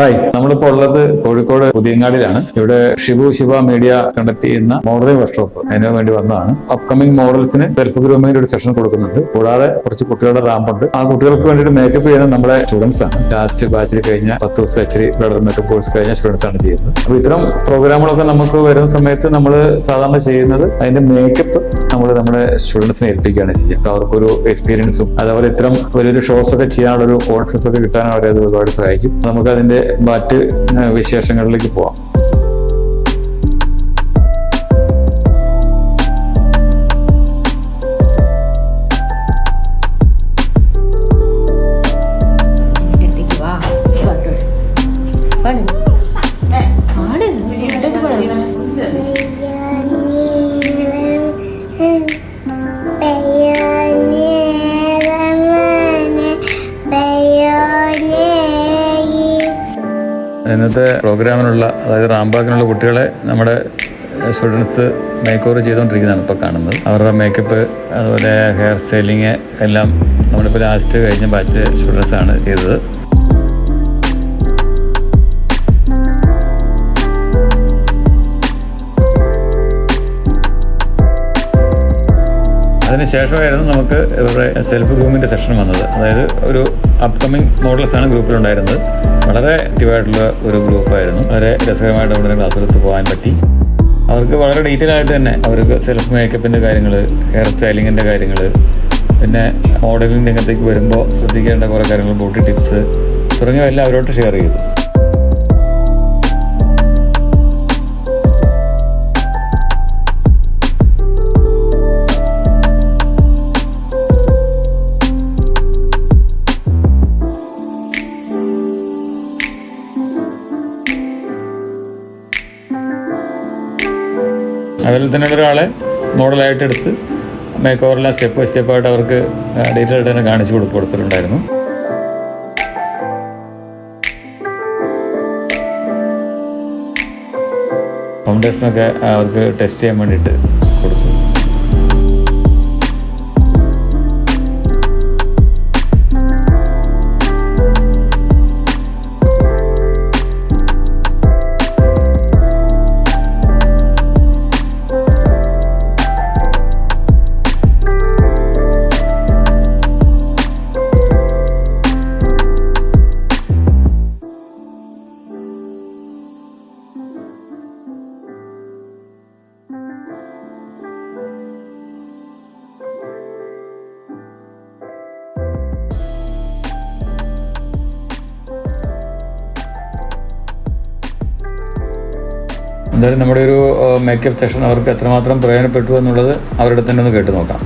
Hi. നമ്മളിപ്പോൾ ഉള്ളത് കോഴിക്കോട് പുതിയങ്ങാടിലാണ് ഇവിടെ ഷിബു ശിവ മീഡിയ കണ്ടക്ട് ചെയ്യുന്ന മോഡലിംഗ് വർക്ക്ഷോപ്പ് അതിനു വേണ്ടി വന്നതാണ്. അപ്കമിംഗ് മോഡൽസിന് സെൽഫ് ഗ്രൂമിംഗ് ഒരു സെഷൻ കൊടുക്കുന്നുണ്ട്. കൂടാതെ കുറച്ച് കുട്ടികളുടെ റാമ്പുണ്ട് ആ കുട്ടികൾക്ക് വേണ്ടിയിട്ട് മേക്കപ്പ് ചെയ്യുന്ന നമ്മുടെ സ്റ്റുഡൻസ് ആണ്. ലാസ്റ്റ് ബാച്ചിൽ കഴിഞ്ഞ പത്ത് ദിവസം എച്ച് ബ്ലഡർ മേക്കപ്പ് കോഴ്സ് കഴിഞ്ഞ സ്റ്റുഡൻസ് ആണ് ചെയ്യുന്നത്. അപ്പൊ ഇത്തരം പ്രോഗ്രാമുകളൊക്കെ നമുക്ക് വരുന്ന സമയത്ത് നമ്മൾ സാധാരണ ചെയ്യുന്നത് അതിന്റെ മേക്കപ്പ് നമ്മൾ നമ്മുടെ സ്റ്റുഡൻസിനെ ഏൽപ്പിക്കുകയാണ് ചെയ്യുക. അവർക്കൊരു എക്സ്പീരിയൻസും അതേപോലെ ഇത്തരം വലിയൊരു ഷോസ് ഒക്കെ ചെയ്യാനുള്ള ഒരു കോൺഫിഡൻസ് ഒക്കെ കിട്ടാൻ അവരെ അത് ഒരുപാട് സഹായിക്കും. നമുക്ക് അതിന്റെ ഏഹ്, വിശേഷങ്ങളിലേക്ക് പോവാം. ഇന്നത്തെ പ്രോഗ്രാമിനുള്ള അതായത് റാംബാക്കിനുള്ള കുട്ടികളെ നമ്മുടെ സ്റ്റുഡൻസ് മേക്ക് ഓവർ ചെയ്തുകൊണ്ടിരിക്കുന്നതാണ് ഇപ്പോൾ കാണുന്നത്. അവരുടെ മേക്കപ്പ് അതുപോലെ ഹെയർ സ്റ്റൈലിങ് എല്ലാം നമ്മളിപ്പോൾ ലാസ്റ്റ് കഴിഞ്ഞ ബാച്ച് സ്റ്റുഡൻസാണ് ചെയ്തത്. അതിനുശേഷമായിരുന്നു നമുക്ക് ഇവരുടെ സെൽഫ് ഗ്രൂമിന്റെ സെക്ഷൻ വന്നത്. അതായത് ഒരു അപ്കമിങ് മോഡൽസാണ് ഗ്രൂപ്പിലുണ്ടായിരുന്നത്. വളരെ ആക്റ്റീവായിട്ടുള്ള ഒരു ഗ്രൂപ്പായിരുന്നു വളരെ രസകരമായിട്ട് നമ്മുടെ ക്ലാസ്സിലെടുത്ത് പോകാൻ പറ്റി. അവർക്ക് വളരെ ഡീറ്റെയിൽ ആയിട്ട് തന്നെ അവർക്ക് സെൽഫ് മേക്കപ്പിന്റെ കാര്യങ്ങൾ ഹെയർ സ്റ്റൈലിങ്ങിന്റെ കാര്യങ്ങൾ പിന്നെ മോഡലിംഗ് രംഗത്തേക്ക് വരുമ്പോൾ ശ്രദ്ധിക്കേണ്ട കുറേ കാര്യങ്ങൾ ബ്യൂട്ടി ടിപ്സ് തുടങ്ങിയവ എല്ലാം അവരോട്ട് ഷെയർ ചെയ്തു. അവരിൽ തന്നെ ഒരാളെ മോഡലായിട്ട് എടുത്ത് മേക്ക് ഓവറെല്ലാം സ്റ്റെപ്പ് ബൈ സ്റ്റെപ്പായിട്ട് അവർക്ക് ഡീറ്റെയിൽ ആയിട്ട് തന്നെ കാണിച്ചു കൊടുത്ത് കൊടുത്തിട്ടുണ്ടായിരുന്നു. ഫൗണ്ടേഷനൊക്കെ അവർക്ക് ടെസ്റ്റ് ചെയ്യാൻ വേണ്ടിയിട്ട് കൊടുത്തു. എന്തായാലും നമ്മുടെ ഒരു മേക്കപ്പ് സെഷൻ അവർക്ക് എത്രമാത്രം പ്രയോജനപ്പെട്ടു എന്നുള്ളത് അവരുടെ തന്നെ ഒന്ന് കേട്ട് നോക്കാം.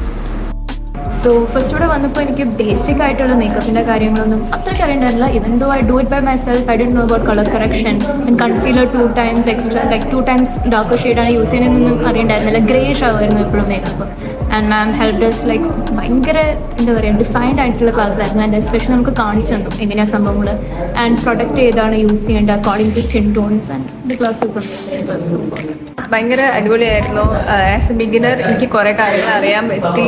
സോ ഫസ്റ്റ് ഇവിടെ വന്നപ്പോൾ എനിക്ക് ബേസിക് ആയിട്ടുള്ള മേക്കപ്പിന്റെ കാര്യങ്ങളൊന്നും അത്രയ്ക്ക് അറിയണ്ടായിരുന്നില്ല. Even though I do it by myself I do about colour correction and concealer two times extra like two times dark ഷെയ്ഡാണ് യൂസ് ചെയ്യുന്നതെന്നൊന്നും അറിയണ്ടായിരുന്നില്ല. ഗ്രേഷ് ആവുമായിരുന്നു എപ്പോഴും makeup and ma'am help does like ഭയങ്കര എന്താ പറയുക ഡിഫൈൻഡ് ആയിട്ടുള്ള ക്ലാസ് ആയിരുന്നു. ആൻഡ് എസ്പെഷ്യലി നമുക്ക് കാണിച്ചു തന്നു എങ്ങനെയാണ് സംഭവങ്ങൾ ആൻഡ് പ്രൊഡക്റ്റ് ഏതാണ് യൂസ് ചെയ്യേണ്ടത് according to skin tones and the classes super ഭയങ്കര അടിപൊളിയായിരുന്നു. ആസ് എ ബിഗിനർ എനിക്ക് കുറേ കാര്യങ്ങൾ അറിയാൻ പറ്റി.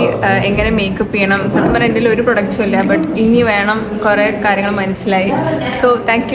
എങ്ങനെ മേക്കപ്പ് ചെയ്യണം. സത്യം പറഞ്ഞാൽ എന്റെ ഒരു പ്രൊഡക്ട്സും ഇല്ല ബട്ട് ഇനി വേണം കുറേ കാര്യങ്ങൾ മനസ്സിലായി. So thank